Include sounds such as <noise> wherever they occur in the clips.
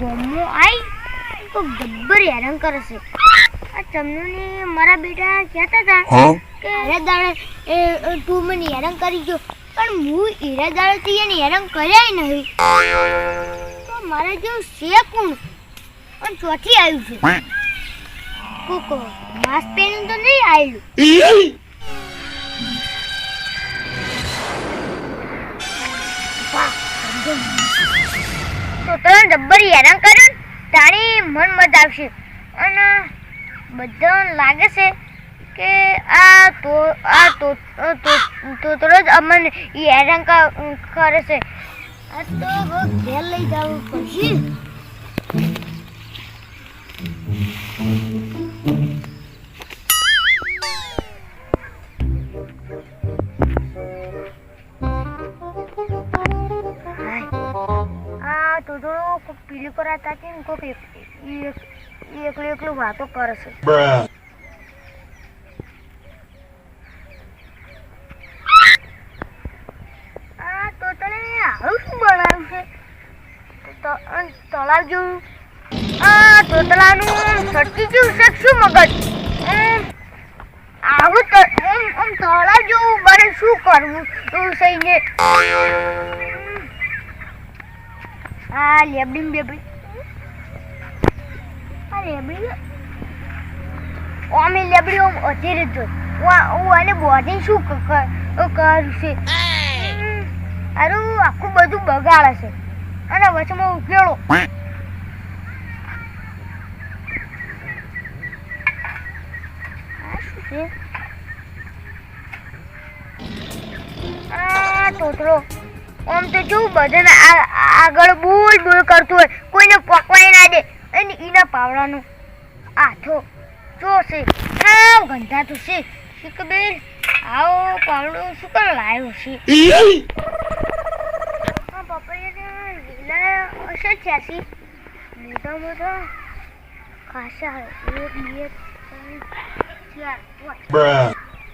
ગોમો. આઈ તો ગબ્બર હેરાન કરે છે. આ ચમનુને મારા બેટા કહેતા હતા કે દાડે એ તું મને હેરાન કરી ગયો. પણ હું હીરા એને હેરાન કર્યા નહીં. તો મારા જેવું છે કોણ? પણ ચોથી આવ્યું છે. કોકો માસ્ક પહેરીને તો નહીં આવ્યું વાહ, તને જબ્બર હેરાન કર્યું તારી મન મત આવશે. અને બધાને લાગે છે કે આ તો આ તો તો તો તો જ અમને એ હેરાન કરે છે. આ તો ઘેર લઈ જવું પડશે. પીલી કરાતા કે કોક એકલું એકલું વાતો કરશે આ મગજ? આવું તળાવ જેવું બને શું કરવું? એવું સહીને આ લેબડી બેબડી લેબડી ઓમે લેબડી ઓમ અત્યારે જ હું અને બોડી શું કરશે અરે આખું બધું બગાડે છે અને વચમાં ઉકેળો આ તોતરો આમ તો જો બધાને આગળ બોલ બોલ કરતું હોય. કોઈને પકવાય ના દે. અને એના પાવડાનું આથો જો છે સાવ ગંધાતું છે શું ખબર આવો પાવડો શું કર લાવ્યો છે આ પપૈયા લીલા અસર છ્યાસી મોટા મોટા ખાસા એક બે ત્રણ ચાર પાંચ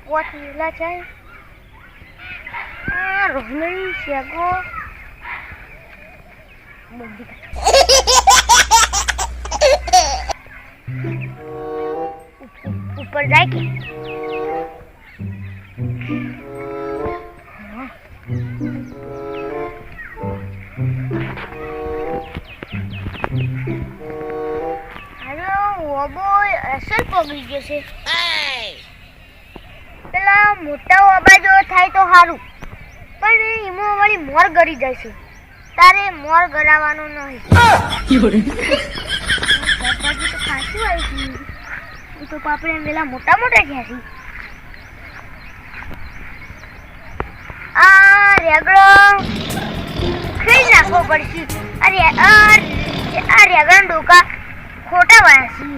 પાંચ લીલા છે આ રોહણી શેગો. બંધી ઉપર ઓબો અસર પગડી ગયો છે પેલા મોટા અબાજો થાય તો સારું પણ એમાં વળી મોર ગળી જાય છે તારે મોર ગરાવાનું નહીં. <laughs> તો ખાસી આવી તો પાપડે પેલા મોટા મોટા થયા છે. આ રેગડો ખાઈ નાખવો પડશે. અરે આ રેગડા ડોકા ખોટા વાયા છે.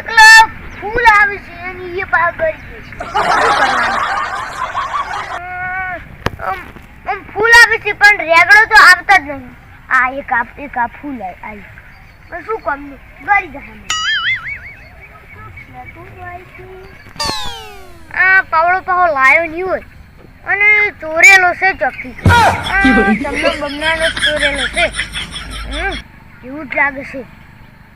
એટલે ફૂલ આવે છે અને એ પાક કરી દે છે. ફૂલ આવે છે, પણ રેગડો તો આવતા જ નહીં. આ એક આ એક આ ફૂલ આવી શું કામનું ગરી મને. આ પાવડો પાહો લાયો નહીં હોય. અને ચોરેલો છે ચોખ્ખી તમને બમણાનો ચોરેલો છે. એવું જ લાગે છે.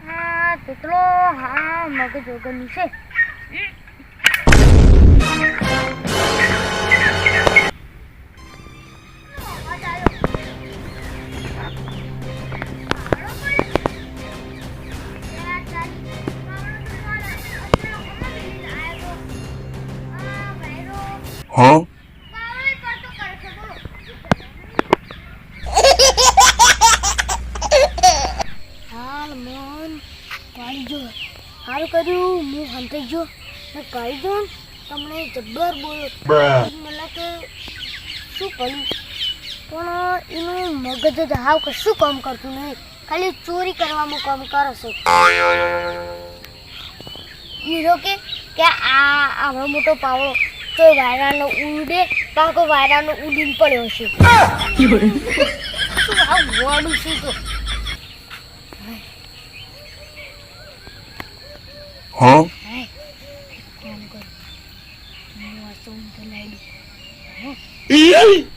હા તેટલો હા મગજ વગરનું છે. જો. સારું કર્યું હું હંતાઈ જો મેં કાઢી જો તમને જબ્બર બોલો. મને કે શું કર્યું પણ એનું મગજ જ હાવ કશું કામ કરતું નહીં. ખાલી ચોરી કરવામાં કામ કરે છે. હીરો કે કે આ આવો મોટો પાવો તો વાયરાનો ઉડે પાકો વાયરાનો ઉડીને પડ્યો છે. <laughs> શું આ ગોડું છે તો? હાય કામ કર હું આ સોન તો લાવી તો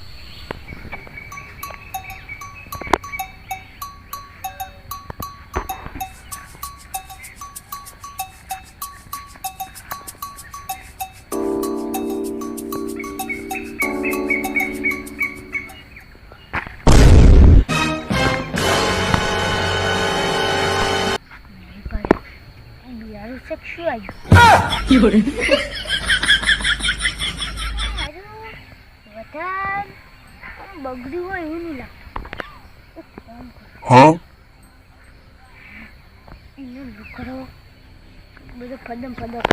શું આવ્યું વધારે બગડ્યું હોય એવું નહીં લાગતું Huh? એનો બધો ફદમ ફદમ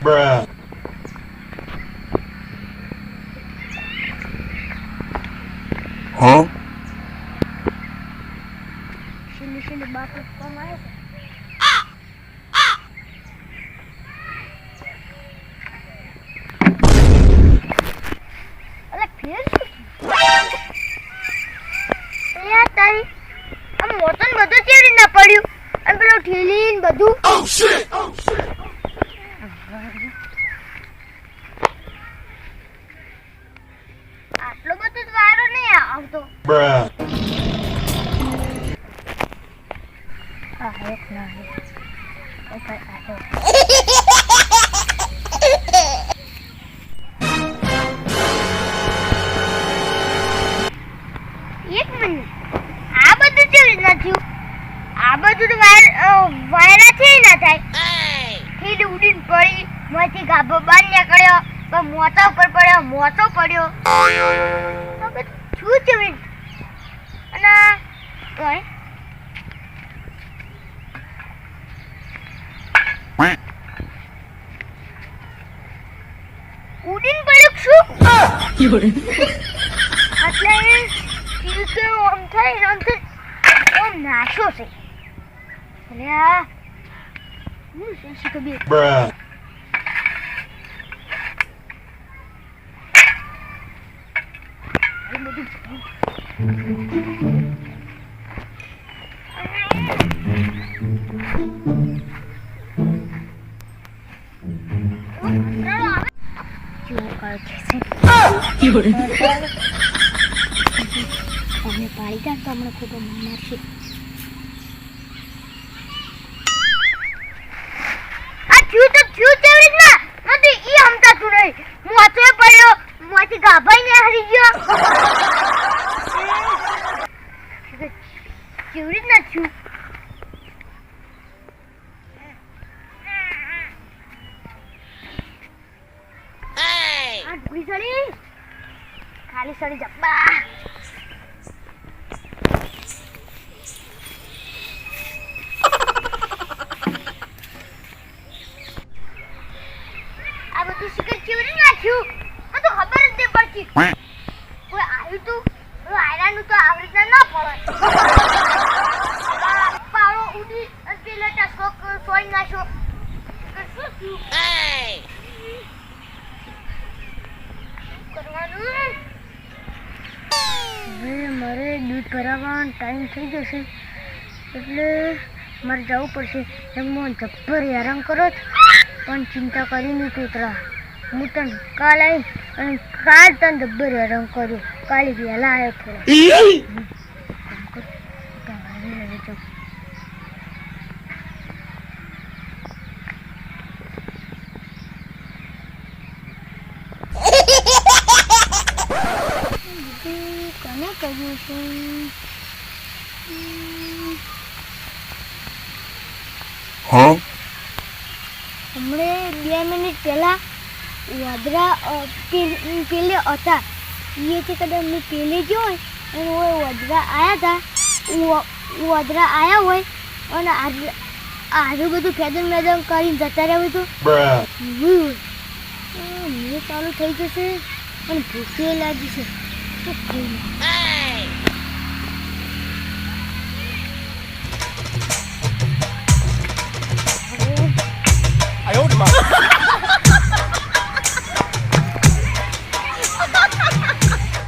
Bruh. Huh? Shouldn't, શીલી બાટલો કોમ આવ્યો છે અલ્યા તારી આમ મોતન બધું કેવી રીતના પડ્યું? અને પેલો ઢીલી ને બધું? Oh shit! આટલો બધો વારો નહીં આવતો. આ એક ના એક આ માંથી બાર નીકળ્યો. પછી મોતા ઉપર પડ્યો મોતો પડ્યો. શું રીતે? અને ઓય, ઉડીન પડ્યું શું? એટલે ચીલકે ઓમ થાય ઓમ થાય ઓમ નાશો છે. એટલે આ શી ખબર Bruh. એ બધું જેવું કરે છે અમે પાડી જાય તો હમણાં ખૂબ મારશે મોથી ગાભાઈ ને હરી ગયો. કેવી રીતના છું? ખાલી સળી જબ્બા આ બધું શિકર કેવી નાખ્યું મને તો ખબર જ નહીં પડતી કોઈ આવ્યું તું આયરાનું તો આવી રીતના ના પડે આ પાળો ઉડી અને પેલા ટસકો સોઈ નાખ્યો કે શું થયું કરવાનું હવે મારે દૂધ ભરાવવાનો ટાઈમ થઈ જશે. એટલે મારે જવું પડશે. એમ હું જબ્બર હેરાન કરો પણ ચિંતા કરી નહીં કૂતરા. હું તને કાલ આવી અને કાલ તને જબ્બર હેરાન કર્યો. કાલે વહેલા આવ્યો થોડો છે? હમણે બે મિનિટ પહેલા વાદરા પેલે હતા. એ કદાચ મેં પેલે ગયો હોય અને ઓય વાદરા આવ્યા હતા વાદરા આવ્યા હોય અને આજુ બધું ફેદન મેદન કરીને જતા રહેવું તો? Bruh. મને ચાલુ થઈ જશે અને ભૂખે લાગી છે. તો ખાઈ લઉં.